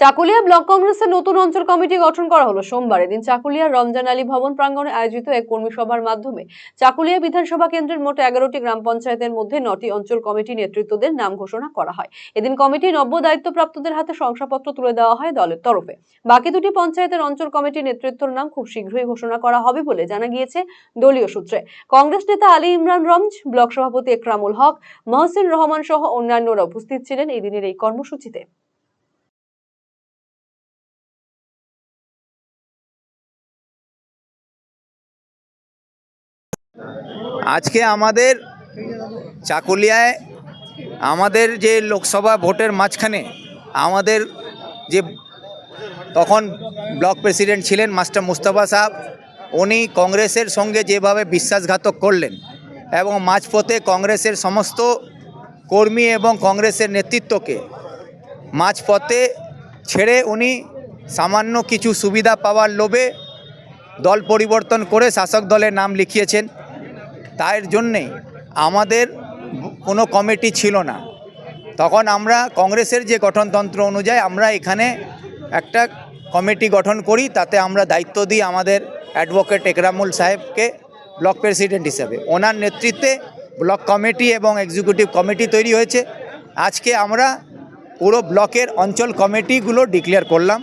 Chakulia block কংগ্রেসের নতুন অঞ্চল কমিটি গঠন করা হলো সোমবার। এদিন চাকুলিয়ার রমজান আলী ভবন প্রাঙ্গণে আয়োজিত এক কর্মী সভার মাধ্যমে চাকুলিয়া বিধানসভা কেন্দ্রের মোট এগারোটি গ্রাম পঞ্চায়েতের মধ্যে নটি অঞ্চল কমিটি নেতৃত্বদের নাম ঘোষণা করা হয়। এদিন কমিটি নব্য দায়িত্বপ্রাপ্তদের হাতে শংসাপত্র তুলে দেওয়া হয় দলের তরফে। বাকি দুটি পঞ্চায়েতের অঞ্চল কমিটি নেতৃত্বর নাম খুব শীঘ্রই ঘোষণা করা হবে বলে জানা গিয়েছে দলীয় সূত্রে। কংগ্রেস নেতা আলী ইমরান রমজ ব্লক সভাপতি একরামুল হক, মহসিন রহমান সহ অন্যান্যরা উপস্থিত ছিলেন এই দিনের এই কর্মসূচিতে। আজকে আমাদের চাকুলিয়ায় আমাদের যে লোকসভা ভোটের মাঝখানে আমাদের যে তখন ব্লক প্রেসিডেন্ট ছিলেন মাস্টার মুস্তফা সাহেব, উনি কংগ্রেসের সঙ্গে যেভাবে বিশ্বাসঘাতক করলেন এবং মাঝপথে কংগ্রেসের সমস্ত কর্মী এবং কংগ্রেসের নেতৃত্বকে মাঝপথে ছেড়ে উনি সামান্য কিছু সুবিধা পাওয়ার লোভে দল পরিবর্তন করে শাসক দলের নাম লিখিয়েছেন। তার জন্যে আমাদের কোনো কমিটি ছিল না। তখন আমরা কংগ্রেসের যে গঠনতন্ত্র অনুযায়ী আমরা এখানে একটা কমিটি গঠন করি, তাতে আমরা দায়িত্ব দিই আমাদের অ্যাডভোকেট একরামুল সাহেবকে ব্লক প্রেসিডেন্ট হিসাবে। ওনার নেতৃত্বে ব্লক কমিটি এবং এক্সিকিউটিভ কমিটি তৈরি হয়েছে। আজকে আমরা পুরো ব্লকের অঞ্চল কমিটিগুলো ডিক্লেয়ার করলাম।